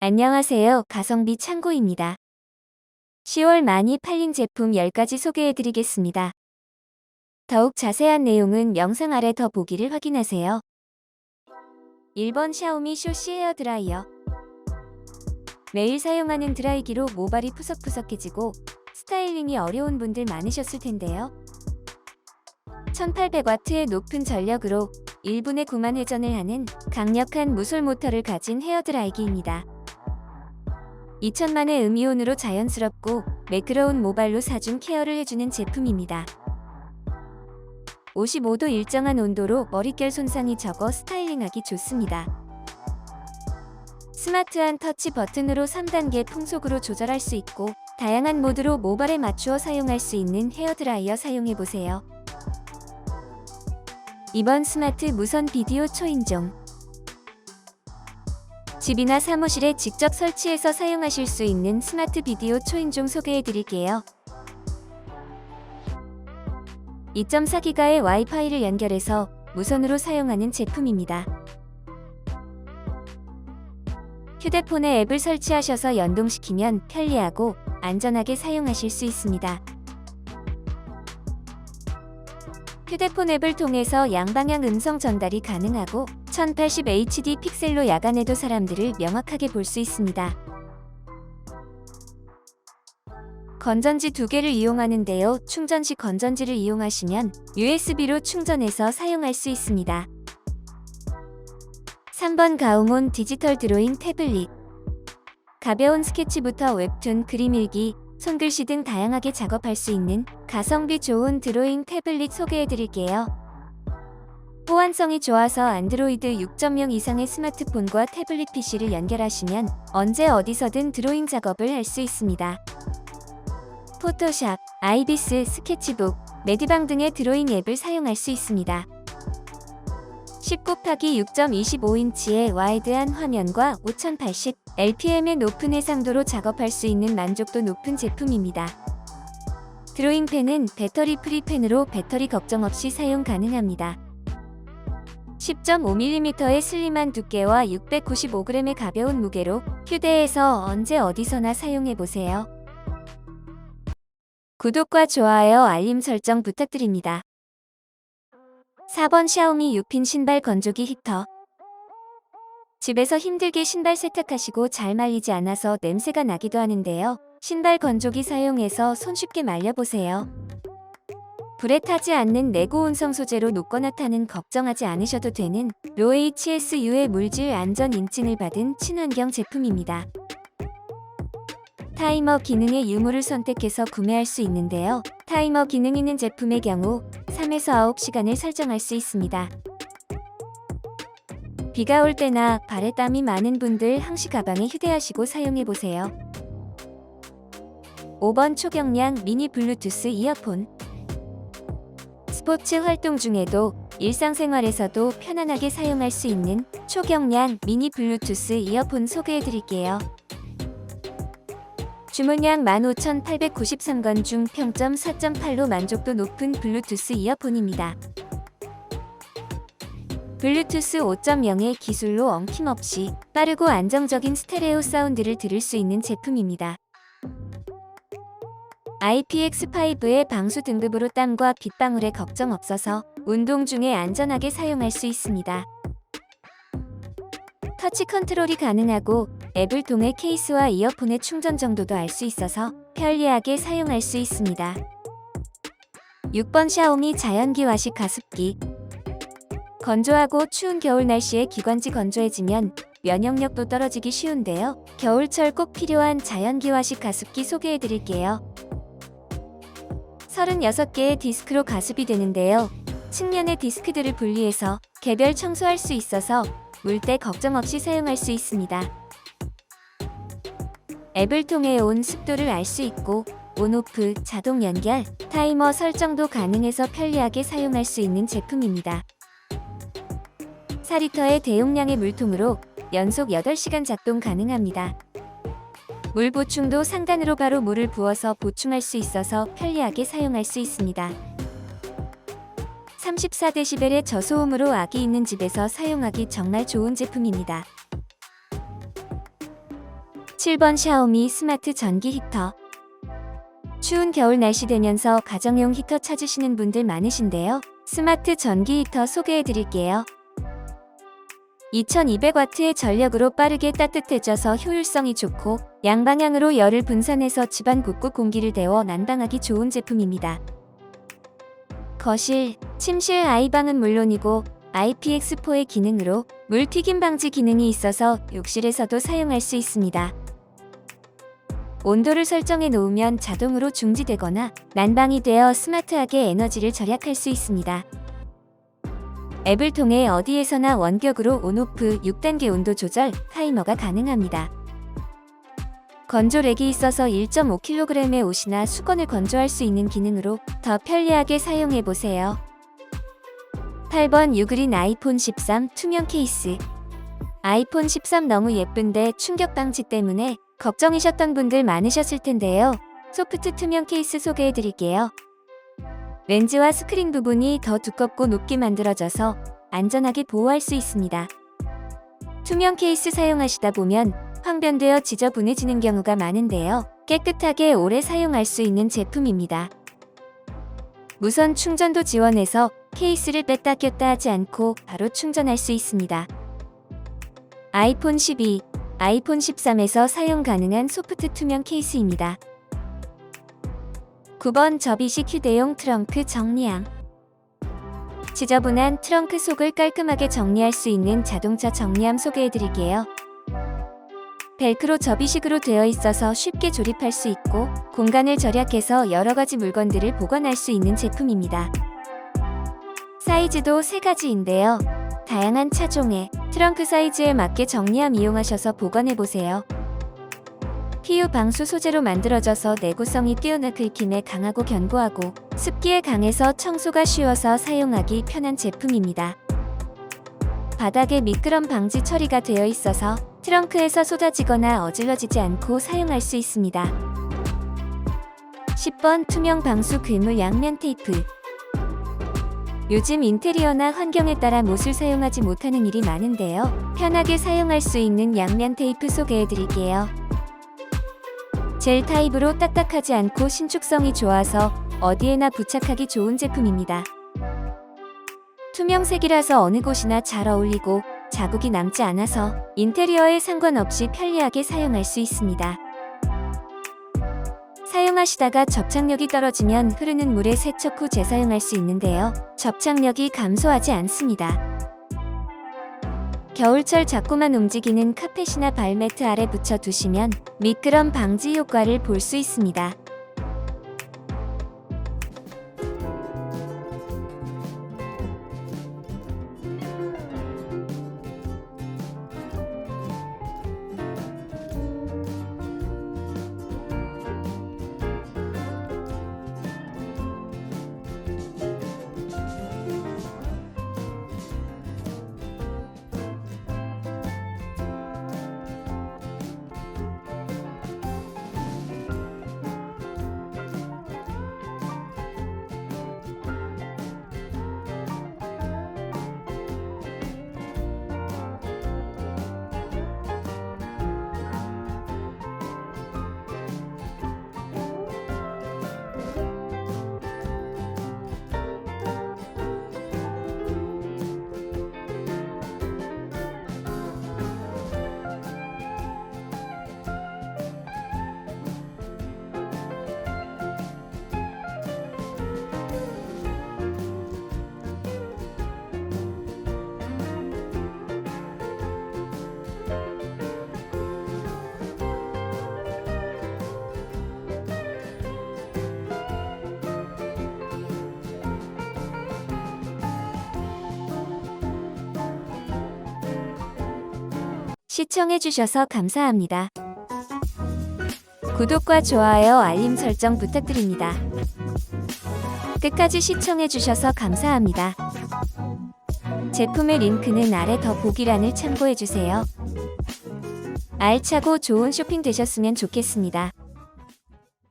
안녕하세요. 가성비 창고입니다. 10월 많이 팔린 제품 10가지 소개해드리겠습니다. 더욱 자세한 내용은 영상 아래 더 보기를 확인하세요. 1번 샤오미 쇼시 헤어 드라이어 매일 사용하는 드라이기로 모발이 푸석푸석해지고 스타일링이 어려운 분들 많으셨을 텐데요. 1800W의 높은 전력으로 1분에 9만 회전을 하는 강력한 무솔 모터를 가진 헤어 드라이기입니다. 2천만의 음이온으로 자연스럽고 매끄러운 모발로 사중 케어를 해주는 제품입니다. 55도 일정한 온도로 머릿결 손상이 적어 스타일링하기 좋습니다. 스마트한 터치 버튼으로 3단계 풍속으로 조절할 수 있고 다양한 모드로 모발에 맞추어 사용할 수 있는 헤어드라이어 사용해보세요. 이번 스마트 무선 비디오 초인종 집이나 사무실에 직접 설치해서 사용하실 수 있는 스마트 비디오 초인종 소개해 드릴게요. 2.4기가의 와이파이를 연결해서 무선으로 사용하는 제품입니다. 휴대폰에 앱을 설치하셔서 연동시키면 편리하고 안전하게 사용하실 수 있습니다. 휴대폰 앱을 통해서 양방향 음성 전달이 가능하고 1080HD 픽셀로 야간에도 사람들을 명확하게 볼 수 있습니다. 건전지 두 개를 이용하는데요. 충전 시 건전지를 이용하시면 USB로 충전해서 사용할 수 있습니다. 3번 가우몬 디지털 드로잉 태블릿 가벼운 스케치부터 웹툰, 그림 일기, 손글씨 등 다양하게 작업할 수 있는 가성비 좋은 드로잉 태블릿 소개해 드릴게요. 호환성이 좋아서 안드로이드 6.0 이상의 스마트폰과 태블릿 PC를 연결하시면 언제 어디서든 드로잉 작업을 할 수 있습니다. 포토샵, 아이비스, 스케치북, 메디방 등의 드로잉 앱을 사용할 수 있습니다. 10 곱하기 6.25인치의 와이드한 화면과 5080 LPM의 높은 해상도로 작업할 수 있는 만족도 높은 제품입니다. 드로잉 펜은 배터리 프리 펜으로 배터리 걱정 없이 사용 가능합니다. 10.5mm의 슬림한 두께와 695g의 가벼운 무게로 휴대해서 언제 어디서나 사용해 보세요. 구독과 좋아요, 알림 설정 부탁드립니다. 4번 샤오미 유핀 신발 건조기 히터 집에서 힘들게 신발 세탁하시고 잘 말리지 않아서 냄새가 나기도 하는데요. 신발 건조기 사용해서 손쉽게 말려보세요. 불에 타지 않는 내고 온성 소재로 녹거나 타는 걱정하지 않으셔도 되는 로 HSU의 물질 안전 인증을 받은 친환경 제품입니다. 타이머 기능의 유무를 선택해서 구매할 수 있는데요. 타이머 기능 있는 제품의 경우 3에서 9시간을 설정할 수 있습니다. 비가 올 때나 발에 땀이 많은 분들 항시 가방에 휴대하시고 사용해 보세요. 5번 초경량 미니 블루투스 이어폰 스포츠 활동 중에도 일상생활에서도 편안하게 사용할 수 있는 초경량 미니 블루투스 이어폰 소개해 드릴게요. 주문량 15,893건 중 평점 4.8로 만족도 높은 블루투스 이어폰입니다. 블루투스 5.0의 기술로 엉킴없이 빠르고 안정적인 스테레오 사운드를 들을 수 있는 제품입니다. IPX5의 방수 등급으로 땀과 빗방울에 걱정 없어서 운동 중에 안전하게 사용할 수 있습니다. 터치 컨트롤이 가능하고 앱을 통해 케이스와 이어폰의 충전 정도도 알 수 있어서 편리하게 사용할 수 있습니다. 6번 샤오미 자연기화식 가습기 건조하고 추운 겨울 날씨에 기관지 건조해지면 면역력도 떨어지기 쉬운데요. 겨울철 꼭 필요한 자연기화식 가습기 소개해 드릴게요. 36개의 디스크로 가습이 되는데요. 측면의 디스크들을 분리해서 개별 청소할 수 있어서 물때 걱정 없이 사용할 수 있습니다. 앱을 통해 온 습도를 알 수 있고 온오프, 자동 연결, 타이머 설정도 가능해서 편리하게 사용할 수 있는 제품입니다. 4리터의 대용량의 물통으로 연속 8시간 작동 가능합니다. 물 보충도 상단으로 바로 물을 부어서 보충할 수 있어서 편리하게 사용할 수 있습니다. 34dB의 저소음으로 아기 있는 집에서 사용하기 정말 좋은 제품입니다. 7번 샤오미 스마트 전기 히터 추운 겨울 날씨 되면서 가정용 히터 찾으시는 분들 많으신데요. 스마트 전기 히터 소개해 드릴게요. 2200W의 전력으로 빠르게 따뜻해져서 효율성이 좋고 양방향으로 열을 분산해서 집안 곳곳 공기를 데워 난방하기 좋은 제품입니다. 거실, 침실 아이방은 물론이고 IPX4의 기능으로 물 튀김 방지 기능이 있어서 욕실에서도 사용할 수 있습니다. 온도를 설정해 놓으면 자동으로 중지되거나 난방이 되어 스마트하게 에너지를 절약할 수 있습니다. 앱을 통해 어디에서나 원격으로 온오프 6단계 온도 조절 타이머가 가능합니다. 건조렉이 있어서 1.5kg의 옷이나 수건을 건조할 수 있는 기능으로 더 편리하게 사용해 보세요. 8번 유그린 아이폰 13 투명 케이스 아이폰 13 너무 예쁜데 충격 방지 때문에 걱정이셨던 분들 많으셨을 텐데요. 소프트 투명 케이스 소개해 드릴게요. 렌즈와 스크린 부분이 더 두껍고 높게 만들어져서 안전하게 보호할 수 있습니다. 투명 케이스 사용하시다 보면 황변되어 지저분해지는 경우가 많은데요. 깨끗하게 오래 사용할 수 있는 제품입니다. 무선 충전도 지원해서 케이스를 뺐다 꼈다 하지 않고 바로 충전할 수 있습니다. 아이폰 12, 아이폰 13에서 사용 가능한 소프트 투명 케이스입니다. 9번 접이식 휴대용 트렁크 정리함 지저분한 트렁크 속을 깔끔하게 정리할 수 있는 자동차 정리함 소개해 드릴게요. 벨크로 접이식으로 되어 있어서 쉽게 조립할 수 있고 공간을 절약해서 여러 가지 물건들을 보관할 수 있는 제품입니다. 사이즈도 세 가지인데요. 다양한 차종에 트렁크 사이즈에 맞게 정리함 이용하셔서 보관해 보세요. PU 방수 소재로 만들어져서 내구성이 뛰어나 긁힘에 강하고 견고하고 습기에 강해서 청소가 쉬워서 사용하기 편한 제품입니다. 바닥에 미끄럼 방지 처리가 되어 있어서 트렁크에서 쏟아지거나 어질러지지 않고 사용할 수 있습니다. 10번 투명 방수 괴물 양면 테이프 요즘 인테리어나 환경에 따라 못을 사용하지 못하는 일이 많은데요. 편하게 사용할 수 있는 양면 테이프 소개해 드릴게요. 젤 타입으로 딱딱하지 않고 신축성이 좋아서 어디에나 부착하기 좋은 제품입니다. 투명색이라서 어느 곳이나 잘 어울리고 자국이 남지 않아서 인테리어에 상관없이 편리하게 사용할 수 있습니다. 사용하시다가 접착력이 떨어지면 흐르는 물에 세척 후 재사용할 수 있는데요. 접착력이 감소하지 않습니다. 겨울철 자꾸만 움직이는 카펫이나 발매트 아래 붙여 두시면 미끄럼 방지 효과를 볼 수 있습니다. 시청해주셔서 감사합니다. 구독과 좋아요, 알림 설정 부탁드립니다. 끝까지 시청해주셔서 감사합니다. 제품의 링크는 아래 더보기란을 참고해주세요. 알차고 좋은 쇼핑 되셨으면 좋겠습니다.